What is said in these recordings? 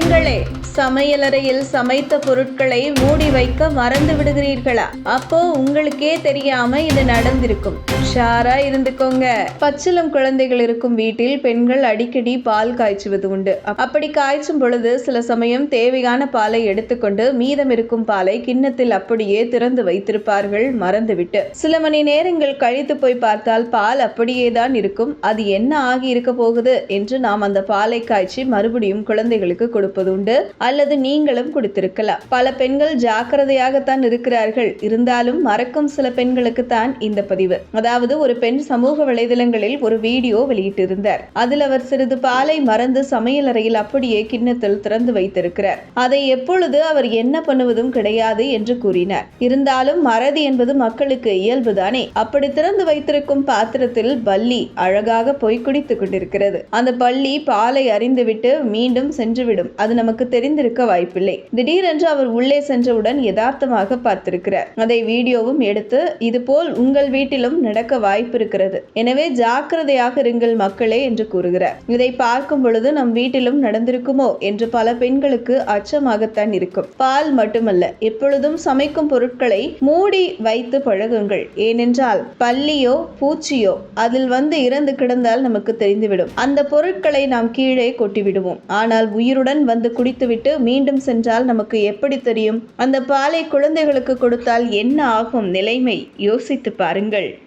friend நண்பர்களே சமையலறையில் சமைத்த பொருட்களை மூடி வைக்க மறந்து விடுகிறீர்களா? அப்போ உங்களுக்கே தெரியாம இது நடந்திருக்கும். உஷாரா இருந்துக்கோங்க. பச்சிலம் குழந்தைகள் இருக்கும் வீட்டில் பெண்கள் அடிக்கடி பால் காய்ச்சுவது உண்டு. அப்படி காய்ச்சும் பொழுது சில சமயம் தேவையான பாலை எடுத்துக்கொண்டு மீதம் இருக்கும் பாலை கிண்ணத்தில் அப்படியே திறந்து வைத்திருப்பார்கள் மறந்துவிட்டு. சில மணி நேரங்கள் கழித்து போய் பார்த்தால் பால் அப்படியே தான் இருக்கும். அது என்ன ஆகி இருக்க போகுது என்று நாம் அந்த பாலை காய்ச்சி மறுபடியும் குழந்தைகளுக்கு கொடுப்பது உண்டு. அல்லது நீங்களும் கொடுத்திருக்கலாம். பல பெண்கள் ஜாக்கிரதையாகத்தான் இருக்கிறார்கள். இருந்தாலும் மறக்கும் சில பெண்களுக்கு தான் இந்த பதிவு. அதாவது ஒரு பெண் சமூக வலைதளங்களில் ஒரு வீடியோ வெளியிட்டிருந்தார். அதில் அவர் சிறிது பாலை மறந்து சமையல் அறையில் அப்படியே கிண்ணத்தில் திறந்து வைத்திருக்கிறார். அதை எப்பொழுது அவர் என்ன பண்ணுவதும் கிடையாது என்று கூறினார். இருந்தாலும் மறதி என்பது மக்களுக்கு இயல்புதானே. அப்படி திறந்து வைத்திருக்கும் பாத்திரத்தில் பள்ளி அழகாக போய் குடித்துக் கொண்டிருக்கிறது. அந்த பள்ளி பாலை அறிந்துவிட்டு மீண்டும் சென்றுவிடும். அது நமக்கு தெரிந்திருக்க வாய்ப்பில்லை. திடீரென்று அவர் உள்ளே சென்றவுடன் யதார்த்தமாக பார்த்திருக்கிறார். அதை வீடியோவும் எடுத்து இதுபோல் உங்கள் வீட்டிலும் நடக்க வாய்ப்பு இருக்கிறது எனவே ஜாக்கிரதையாக இருங்கள் மக்களே என்று கூறுகிறார். இதை பார்க்கும் பொழுது நம் வீட்டிலும் நடந்திருக்குமோ என்று பல பெண்களுக்கு அச்சமாகத்தான் இருக்கும். பால் மட்டுமல்ல எப்பொழுதும் சமைக்கும் பொருட்களை மூடி வைத்து பழகுங்கள். ஏனென்றால் பல்லியோ பூச்சியோ அதில் வந்து இறந்து கிடந்தால் நமக்கு தெரிந்துவிடும். அந்த பொருட்களை நாம் கீழே கொட்டிவிடுவோம். ஆனால் உயிருடன் வந்து குடித்துவிட்டு மீண்டும் சென்றால் நமக்கு எப்படி தெரியும்? அந்த பாலை குழந்தைகளுக்கு கொடுத்தால் என்ன ஆகும்? நிலைமை யோசித்து பாருங்கள்.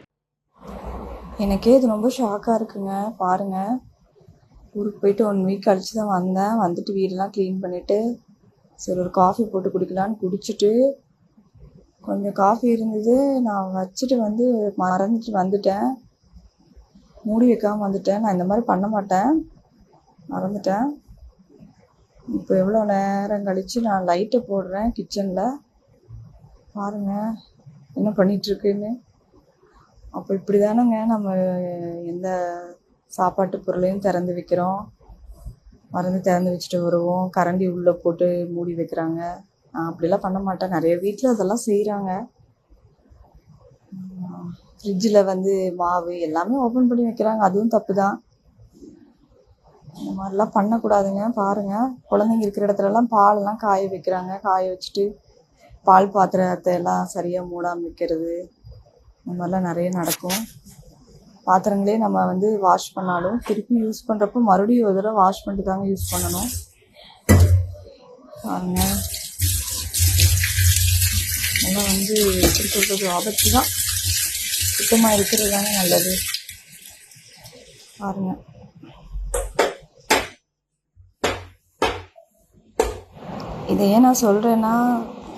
எனக்கே இது ரொம்ப ஷாக்காக இருக்குங்க. பாருங்க. ஊருக்கு போயிட்டு ஒன் வீக் கழிச்சு தான் வந்தேன். வந்துட்டு வீடெல்லாம் க்ளீன் பண்ணிவிட்டு சரி ஒரு காஃபி போட்டு குடிக்கலான்னு குடிச்சிட்டு கொஞ்சம் காஃபி இருந்தது. நான் வச்சுட்டு வந்து மறந்துட்டு வந்துட்டேன். மூடி வைக்காமல் வந்துட்டேன். நான் இந்த மாதிரி பண்ண மாட்டேன். மறந்துட்டேன். இப்போ எவ்வளோ நேரம் கழித்து நான் லைட்டை போடுறேன் கிச்சனில் பாருங்க என்ன பண்ணிகிட்ருக்குன்னு அப்போ இப்படி தானேங்க நம்ம எந்த சாப்பாட்டு பொருளையும் திறந்து வைக்கிறோம். மறந்து திறந்து வச்சுட்டு வருவோம். கரண்டி உள்ளே போட்டு மூடி வைக்கிறாங்க. நான் அப்படிலாம் பண்ண மாட்டேன். நிறைய வீட்டில் அதெல்லாம் செய்கிறாங்க ஃப்ரிட்ஜில் வந்து மாவு எல்லாமே ஓப்பன் பண்ணி வைக்கிறாங்க. அதுவும் தப்பு தான் இந்த மாதிரிலாம் பண்ணக்கூடாதுங்க. பாருங்கள் குழந்தைங்க இருக்கிற இடத்துலலாம் பாலெல்லாம் காய வைக்கிறாங்க. காய வச்சுட்டு பால் பாத்திரத்தை எல்லாம் சரியாக மூடாமல் வைக்கிறது. இந்த மாதிரிலாம் நிறைய நடக்கும். பாத்திரங்களே நம்ம வந்து வாஷ் பண்ணாலும் திருப்பி யூஸ் பண்ணுறப்போ மறுபடியும் ஒரு தடவை வாஷ் பண்ணிட்டு தாங்க யூஸ் பண்ணணும். பாருங்க. இதெல்லாம் வந்து எப்படி சொல்கிறது ஆபத்து தான். சுத்தமாக இருக்கிறது தானே நல்லது. பாருங்கள் இதை ஏன் நான் சொல்கிறேன்னா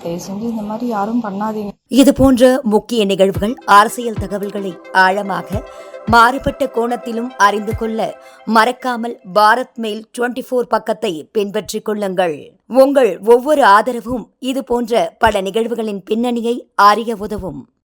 தயவு செஞ்சு இந்த மாதிரி யாரும் பண்ணாதீங்க. இது போன்ற முக்கிய நிகழ்வுகள் அரசியல் தகவல்களை ஆழமாக மாறுபட்ட கோணத்திலும் அறிந்து கொள்ள மறக்காமல் பாரத் மெயில் 24 ஃபோர் பக்கத்தை பின்பற்றிக் கொள்ளுங்கள். உங்கள் ஒவ்வொரு ஆதரவும் இது போன்ற பல நிகழ்வுகளின் பின்னணியை அறிய உதவும்.